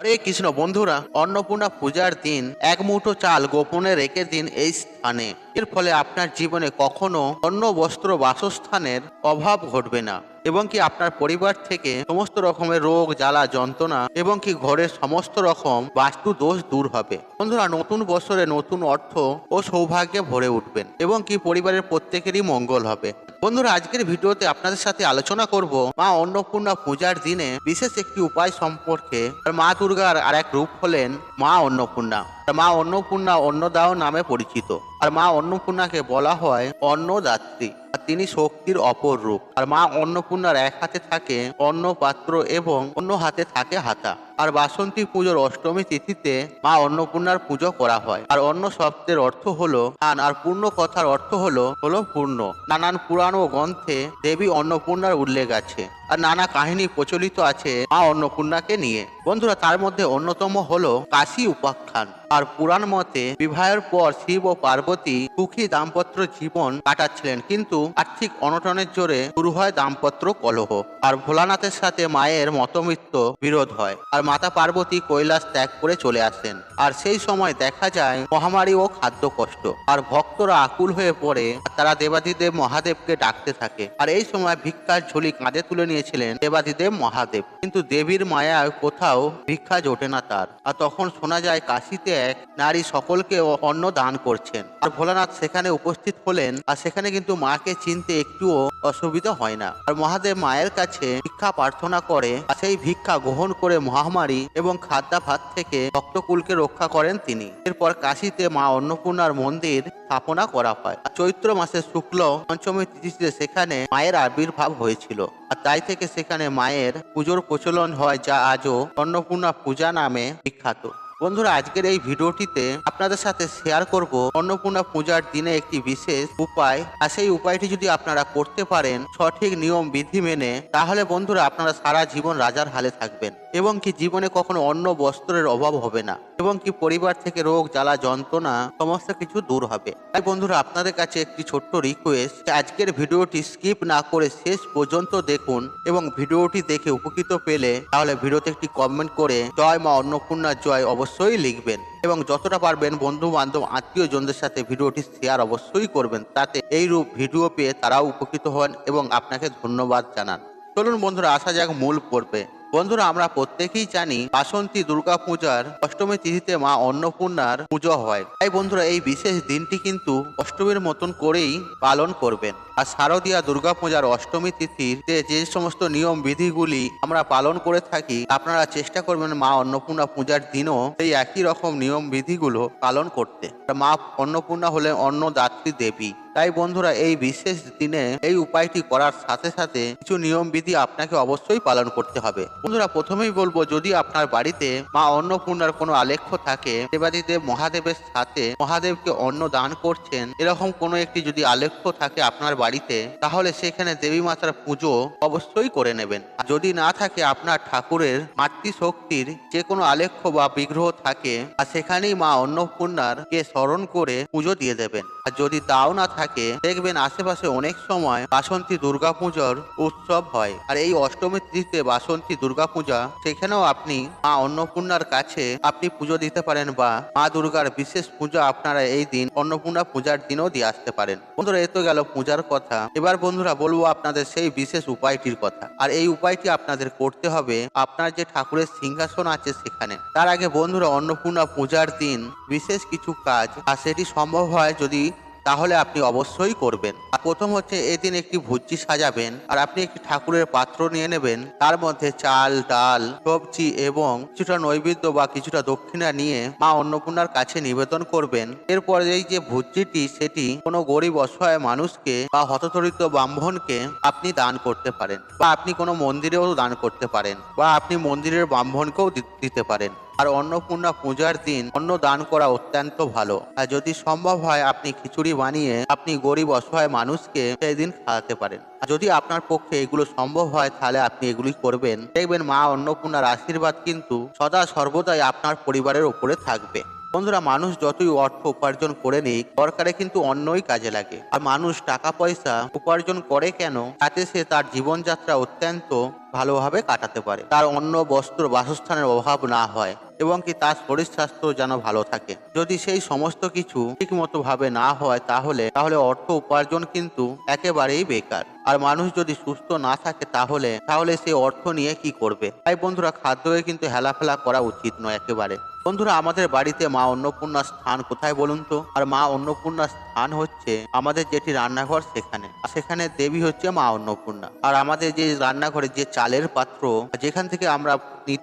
হরে কৃষ্ণ বন্ধুরা অন্নপূর্ণা পূজার দিন এক মুঠো চাল গোপনে রেখে দিন এই স্থানে। এর ফলে আপনার জীবনে কখনো অন্য বস্ত্র বাসস্থানের অভাব ঘটবে না এবং কি আপনার পরিবার থেকে সমস্ত রকমের রোগ, জ্বালা, যন্ত্রণা এবং কি ঘরের সমস্ত রকম বাস্তু দোষ দূর হবে। বন্ধুরা, নতুন বছরে নতুন অর্থ ও সৌভাগ্যে ভরে উঠবেন এবং কি পরিবারের প্রত্যেকেরই মঙ্গল হবে। বন্ধুরা, আজকের ভিডিওতে আপনাদের সাথে আলোচনা করব মা অন্নপূর্ণা পূজার দিনে বিশেষ একটি উপায় সম্পর্কে। মা দুর্গার আর এক রূপ হলেন মা অন্নপূর্ণা। মা অন্নপূর্ণা অন্নদাও নামে পরিচিত। আর মা অন্নপূর্ণাকে বলা হয় অন্নদাত্রী। আর তিনি শক্তির অপর রূপ। আর মা অন্নপূর্ণার এক হাতে থাকে অন্ন পাত্র এবং অন্য হাতে থাকে হাতা। আর বাসন্তী পুজোর অষ্টমী তিথিতে মা অন্নপূর্ণার পুজো করা হয়। আর অন্ন শব্দের অর্থ হলো দান। আর পূর্ণ কথার অর্থ হলো হলো পূর্ণ। নানান পুরাণ ও গ্রন্থে দেবী অন্নপূর্ণার উল্লেখ আছে। আর নানা কাহিনী প্রচলিত আছে মা অন্নপূর্ণাকে নিয়ে। বন্ধুরা, তার মধ্যে অন্যতম হলো কাশী উপাখ্যান। আর পুরাণ মতে বিবাহের পর শিব ও পার্বতী সুখী দাম্পত্য জীবন কাটাচ্ছিলেন। কিন্তু আর্থিক অনটনের জোরে শুরু হয় দাম্পত্য কলহ। আর ভোলানাথের সাথে মায়ের মতমিত্ত বিরোধ হয়। আর মাতা পার্বতী কৈলাস ত্যাগ করে চলে আসেন। আর সেই সময় দেখা যায় মহামারী ও খাদ্য কষ্ট। আর ভক্তরা আকুল হয়ে পড়ে তারা দেবাদিদেব মহাদেবকে ডাকতে থাকে। আর এই সময় ভিক্ষার ঝুলি কাঁধে তুলে নিয়েছিলেন দেবাদিদেব মহাদেব। কিন্তু দেবীর মায়ায় কোথাও ভিক্ষা জোটে না তার। আর তখন শোনা যায় কাশিতে এক নারী সকলকে অন্ন দান করছেন। আর ভোলানাথ সেখানে উপস্থিত হলেন, আর সেখানে কিন্তু মাকে চিনতে একটুও অসুবিধা হয় না। আর মহাদেব মায়ের কাছে ভিক্ষা প্রার্থনা করে, আর সেই ভিক্ষা গ্রহণ করে মহামারী এবং খাদ্যাভাত থেকে ভক্তকুলকে রক্ষা করেন তিনি। এরপর কাশীতে মা অন্নপূর্ণার মন্দির স্থাপনা করা হয়। চৈত্র মাসের শুক্ল পঞ্চমী তিথিতে সেখানে মায়ের আবির্ভাব হয়েছিল। আর তাই থেকে সেখানে মায়ের পুজোর প্রচলন হয়, যা আজও অন্নপূর্ণা পূজা নামে বিখ্যাত। বন্ধুরা, আজকের এই ভিডিওটিতে আপনাদের সাথে শেয়ার করব অন্নপূর্ণা পূজার দিনে একটি বিশেষ উপায়। আর সেই উপায়টি যদি আপনারা করতে পারেন, সঠিক নিয়ম, বিধি মেনে, তাহলে বন্ধুরা আপনারা সারা জীবন রাজার হালে থাকবেন এবং কি জীবনে কখনো অন্ন বস্ত্রের অভাব হবে না এবং কি পরিবার থেকে রোগ, জ্বালা, যন্ত্রণা সমস্ত কিছু দূর হবে। তাই বন্ধুরা, আপনাদের কাছে একটি ছোট্ট রিকোয়েস্ট আজকের ভিডিওটি স্কিপ না করে শেষ পর্যন্ত দেখুন এবং ভিডিওটি দেখে উপকৃত পেলে, তাহলে ভিডিওতে একটি কমেন্ট করে, জয় মা অন্নপূর্ণা জয় অবশ্যই। লিখবেন এবং যতটা পারবেন বন্ধু বান্ধব আত্মীয় জনদের সাথে ভিডিওটি শেয়ার অবশ্যই করবেন তাতে এই রূপ ভিডিও পেয়ে তারাও উপকৃত হন এবং আপনাকে ধন্যবাদ জানান। চলুন বন্ধুরা, আসা যাক মূল পর্বে। বন্ধুরা, আমরা প্রত্যেকেই জানি বাসন্তী দুর্গা পূজার অষ্টমী তিথিতে মা অন্নপূর্ণার পুজো হয়। তাই বন্ধুরা, এই বিশেষ দিনটি কিন্তু অষ্টমীর মতন করেই পালন করবেন। আর শারদীয়া দুর্গা পূজার অষ্টমী তিথিতে যে সমস্ত নিয়ম, বিধিগুলি আমরা পালন করে থাকি, আপনারা চেষ্টা করবেন মা অন্নপূর্ণা পূজার দিনও সেই একই রকম নিয়ম, বিধিগুলো পালন করতে। মা অন্নপূর্ণা হলেন অন্নদাত্রী দেবী। তাই বন্ধুরা, এই বিশেষ দিনে এই উপায়টি করার সাথে সাথে কিছু নিয়ম, বিধি আপনাকে অবশ্যই পালন করতে হবে। বন্ধুরা, প্রথমেই বলব, যদি আপনার বাড়িতে মা অন্নপূর্ণার কোনো আলেখ্য থাকে, দেবাদিদেব মহাদেবের সাথে মহাদেবকে অন্ন দান করছেন, এরকম কোনো একটি যদি আলেখ্য থাকে আপনার বাড়িতে, তাহলে সেখানে দেবী মাতার পুজো অবশ্যই করে নেবেন। আর যদি না থাকে আপনার ঠাকুরের মাতৃশক্তির যে কোনো আলেখ্য বা বিগ্রহ থাকে, আর সেখানেই মা অন্নপূর্ণার কে স্মরণ করে পুজো দিয়ে দেবেন। আর যদি তাও না থাকে, দেখবেন আশেপাশে অনেক সময় বাসন্তী দুর্গা পুজোর উৎসব হয়। আর এই অষ্টমী তিথিতে বাসন্তী দুর্গা পূজা সেখানেও আপনি মা অন্নপূর্ণার কাছে আপনি পুজো দিতে পারেন বা মা দুর্গার বিশেষ পূজা আপনারা এই দিন অন্নপূর্ণা পূজার দিনও দিয়ে আসতে পারেন। বন্ধুরা, এ তো গেল পূজার কথা। এবার বন্ধুরা বলব আপনাদের সেই বিশেষ উপায়টির কথা। আর এই উপায়টি আপনাদের করতে হবে আপনার যে ঠাকুরের সিংহাসন আছে সেখানে। তার আগে বন্ধুরা অন্নপূর্ণা পূজার দিন বিশেষ কিছু কাজ, আর সেটি সম্ভব হয় যদি তাহলে আপনি অবশ্যই করবেন। আর প্রথম হচ্ছে এদিন একটি ভুজি সাজাবেন, আর আপনি একটি ঠাকুরের পাত্র নিয়ে নেবেন। তার মধ্যে চাল, ডাল, সবজি এবং কিছুটা নৈবেদ্য বা কিছুটা দক্ষিণা নিয়ে মা অন্নপূর্ণার কাছে নিবেদন করবেন। এরপর এই যে ভুজিটি সেটি কোনো গরিব, অসহায় মানুষকে বা হতচরিত ব্রাহ্মণকে আপনি দান করতে পারেন, বা আপনি কোনো মন্দিরেও দান করতে পারেন, বা আপনি মন্দিরের ব্রাহ্মণকেও দিতে পারেন। আর অন্নপূর্ণা পূজার দিন অন্ন দান করা অত্যন্ত ভালো। আর যদি সম্ভব হয় আপনি খিচুড়ি বানিয়ে আপনি গরিব অসহায় মানুষকে সেই দিন খাওয়াতে পারেন। যদি আপনার পক্ষে এগুলো সম্ভব হয় তাহলে আপনি এগুলি করবেন। দেখবেন মা অন্নপূর্ণার আশীর্বাদ কিন্তু সদা সর্বদাই আপনার পরিবারের উপরে থাকবে। বন্ধুরা, মানুষ যতই অর্থ উপার্জন করে নিক, দরকারে কিন্তু অন্যই কাজে লাগে। আর মানুষ টাকা পয়সা উপার্জন করে কেন? তাতে সে তার জীবনযাত্রা অত্যন্ত ভালোভাবে কাটাতে পারে। তার অন্য বস্ত্র, বাসস্থানের অভাব না হয়। এবং কি তার শরীর স্বাস্থ্য যেন ভালো থাকে। যদি সেই সমস্ত কিছু ঠিক মতো ভাবে না হয় তাহলে তাহলে অর্থ উপার্জন কিন্তু একেবারেই বেকার। আর মানুষ যদি সুস্থ না থাকে তাহলে তাহলে সে অর্থ নিয়ে কি করবে? তাই বন্ধুরা খাদ্যকে কিন্তু হেলাফেলা করা উচিত নয় একেবারে। বন্ধুরা, আমাদের বাড়িতে মা অন্নপূর্ণার স্থান কোথায় বলুন তো? আর মা অন্নপূর্ণার স্থান হচ্ছে আমাদের যেটি রান্নাঘর সেখানে। সেখানে দেবী হচ্ছে মা অন্নপূর্ণা। আর আমাদের যে রান্নাঘরে যে চালের পাত্র, যেখান থেকে আমরা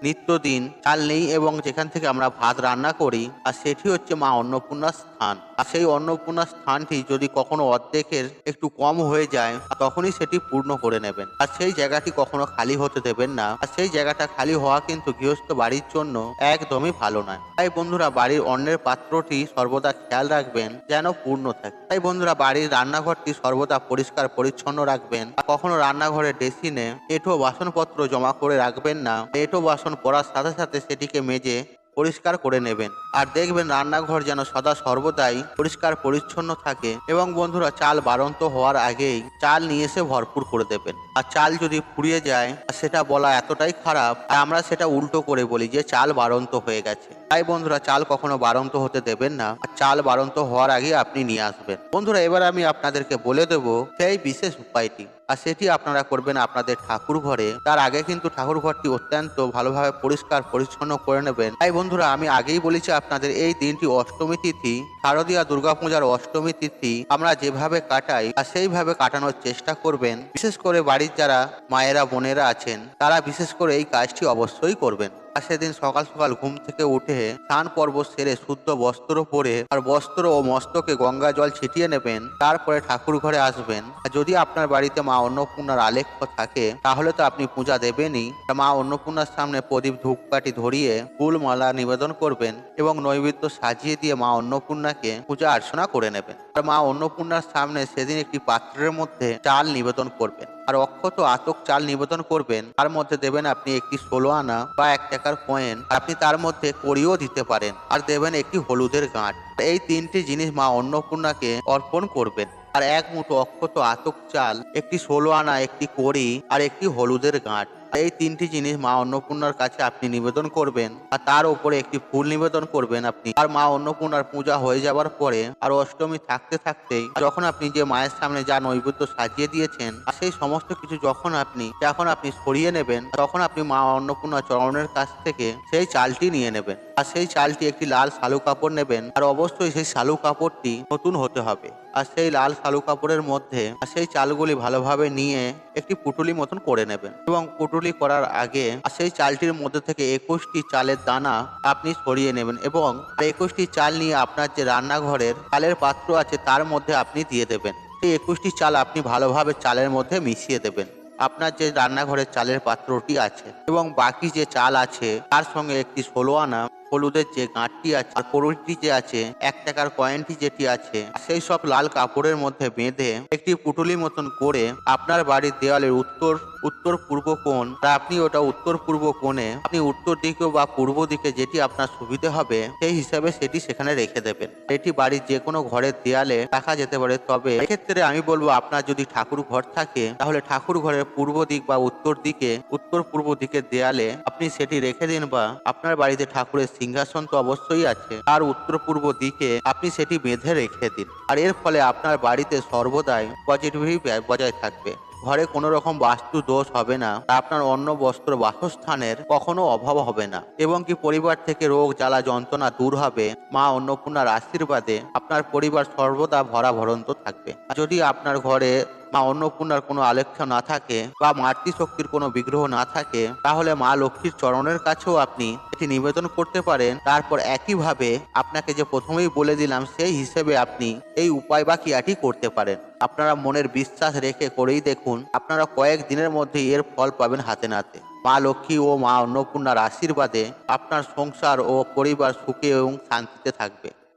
নিত্যদিন চাল নেই এবং যেখান থেকে আমরা ভাত রান্না করি, আর সেটি হচ্ছে মা অন্নপূর্ণার স্থান। আর সেই অন্নপূর্ণার স্থানটি যদি কখনো অর্ধেকের একটু কম হয়ে যায়, তখনই সেটি পূর্ণ করে নেবেন। আর সেই জায়গাটি কখনো খালি হতে দেবেন না। আর সেই জায়গাটা খালি হওয়া কিন্তু গৃহস্থ বাড়ির জন্য একদমই ভালো নয়। তাই বন্ধুরা, বাড়ির অন্যের পাত্রটি সর্বদা খেয়াল রাখবেন, যেন পূর্ণ থাকে। তাই বন্ধুরা, বাড়ির রান্নাঘরটি সর্বদা পরিষ্কার, পরিচ্ছন্ন রাখবেন। আর কখনো রান্নাঘরে ডেসিনে এঁঠো বাসনপত্র জমা করে রাখবেন না। এঁঠো বাসন পড়ার সাথে সাথে সেটিকে মেজে পরিষ্কার করে নেবেন। আর দেখবেন রান্নাঘর যেন সদা সর্বদাই পরিষ্কার পরিচ্ছন্ন থাকে এবং বন্ধুরা চাল বাড়ন্ত হওয়ার আগেই চাল নিয়ে এসে ভরপুর করে দেবেন। আর চাল যদি ফুরিয়ে যায়, সেটা বলা এতটাই খারাপ আর আমরা সেটা উল্টো করে বলি যে চাল বাড়ন্ত হয়ে গেছে। তাই বন্ধুরা চাল কখনো বাড়ন্ত হতে দেবেন না, আর চাল বাড়ন্ত হওয়ার আগে আপনি নিয়ে আসবেন। বন্ধুরা, এবার আমি আপনাদেরকে বলে দেবো সেই বিশেষ উপায়টি। আর সেটি আপনারা করবেন আপনাদের ঠাকুর ঘরে। তার আগে কিন্তু ঠাকুর ঘরটি অত্যন্ত ভালোভাবে পরিষ্কার পরিচ্ছন্ন করে নেবেন। তাই বন্ধুরা, আমি আগেই বলেছি আপনাদের এই দিনটি অষ্টমী তিথি। শারদীয়া দুর্গাপূজার অষ্টমী তিথি আমরা যেভাবে কাটাই আর সেইভাবে কাটানোর চেষ্টা করবেন, বিশেষ করে বাড়ির যারা মায়েরা, বোনেরা আছেন, তারা বিশেষ করে এই কাজটি অবশ্যই করবেন। সেদিন সকাল সকাল ঘুম থেকে উঠে স্নান পর্ব সেরে শুদ্ধ বস্ত্র পরে আর বস্ত্র ও মস্তকে গঙ্গা জল ছিটিয়ে নেবেন, তারপরে ঠাকুর ঘরে আসবেন। আর যদি আপনার বাড়িতে মা অন্নপূর্ণার আলেখ্য থাকে, তাহলে তো আপনি পূজা দেবেনই। মা অন্নপূর্ণার সামনে প্রদীপ ধূপকাঠি ধরিয়ে ফুল মালা নিবেদন করবেন এবং নৈবেদ্য সাজিয়ে দিয়ে মা অন্নপূর্ণাকে পূজা অর্চনা করে নেবেন। আর মা অন্নপূর্ণার সামনে সেদিন একটি পাত্রের মধ্যে চাল নিবেদন করবেন। আর অক্ষত আতক চাল নিবেদন করবেন, তার মধ্যে দেবেন আপনি একটি ষোলো আনা বা এক টাকার কয়েন আপনি তার মধ্যে করিও দিতে পারেন, আর দেবেন একটি হলুদের গাঁট। এই তিনটি জিনিস মা অন্নপূর্ণাকে অর্পণ করবেন। আর এক মুঠো অক্ষত আতক চাল, একটি ষোলো আনা, একটি কড়ি, আর একটি হলুদের গাঁট। এই তিনটি জিনিস মা অন্নপূর্ণার কাছে আপনি নিবেদন করবেন আর তার উপরে একটি ফুল নিবেদন করবেন আপনি। আর মা অন্নপূর্ণার পূজা হয়ে যাওয়ার পরে আর অষ্টমী থাকতে থাকতেই যখন আপনি যে মায়ের সামনে যা নৈবেদ্য সাজিয়ে দিয়েছেন আর সেই সমস্ত কিছু যখন আপনি যখন আপনি সরিয়ে নেবেন, তখন আপনি মা অন্নপূর্ণা চরণের কাছ থেকে সেই চালটি নিয়ে নেবেন। আর সেই চালটি একটি লাল শালু কাপড় নেবেন আর অবশ্যই সেই শালু কাপড়টি নতুন হতে হবে। আর সেই লাল শালু কাপড়ের মধ্যে সেই চালগুলি ভালোভাবে নিয়ে একটি পুটুলি মতন করে নেবেন। এবং পুটুলি করার আগে সেই চালটির মধ্যে থেকে একুশটি চালের দানা আপনি সরিয়ে নেবেন এবং একুশটি চাল নিয়ে আপনার যে রান্নাঘরের চালের পাত্র আছে তার মধ্যে আপনি দিয়ে দেবেন। সেই একুশটি চাল আপনি ভালোভাবে চালের মধ্যে মিশিয়ে দেবেন। আপনার যে রান্নাঘরের চালের পাত্রটি আছে এবং বাকি যে চাল আছে তার সঙ্গে একটি ষোলো আনা হলুদের যে গাঁটটি আছে, আর যে আছে, এক টাকার কয়েনটি যেটি আছে সেই সব লাল কাপড়ের মধ্যে বেঁধে একটি পুটুলি মতন করে আপনার বাড়ির দেওয়ালের উত্তর উত্তর পূর্ব কোণ তা আপনি ওটা উত্তর পূর্ব কোণে, আপনি উত্তর দিকে বা পূর্ব দিকে যেটি আপনার সুবিধে হবে, সেই হিসাবে সেটি সেখানে রেখে দেবেন। এটি বাড়ির যে কোনো ঘরের দেয়ালে রাখা যেতে পারে, তবে এক্ষেত্রে আমি বলব আপনার যদি ঠাকুর ঘর থাকে, তাহলে ঠাকুর ঘরের পূর্ব দিক বা উত্তর দিকে, উত্তর পূর্ব দিকের দেয়ালে আপনি সেটি রেখে দিন বা আপনার বাড়িতে ঠাকুরের সিংহাসন তো অবশ্যই আছে। আর উত্তর পূর্ব দিকে আপনি সেটি বেঁধে রেখে দিন। আর এর ফলে আপনার বাড়িতে সর্বদাই পজিটিভ বজায় থাকবে। ঘরে কোনো রকম বাস্তু দোষ হবে না। আপনার অন্ন, বস্ত্র, বাসস্থানের কখনো অভাব হবে না। এবং কি পরিবার থেকে রোগ, জ্বালা, যন্ত্রণা দূর হবে, মা অন্নপূর্ণার আশীর্বাদে আপনার পরিবার সর্বদা ভরা ভরন্ত থাকবে যদি আপনার ঘরে মা অন্নপূর্ণার কোনো আলেখ্য না থাকে বা মাতৃশক্তির কোনো বিগ্রহ না থাকে, তাহলে মা লক্ষ্মীর চরণের কাছেও আপনি এটি নিবেদন করতে পারেন। তারপর একইভাবে আপনাকে যে প্রথমেই বলে দিলাম, সেই হিসেবে আপনি এই উপায় বা ক্রিয়াটি করতে পারেন। আপনারা মনের বিশ্বাস রেখে করেই দেখুন, আপনারা কয়েক দিনের মধ্যে এর ফল পাবেন হাতে নাতে। মা লক্ষ্মী ও মা অন্নপূর্ণার আশীর্বাদে আপনার সংসার ও পরিবার সুখে এবং শান্তিতে থাকবে।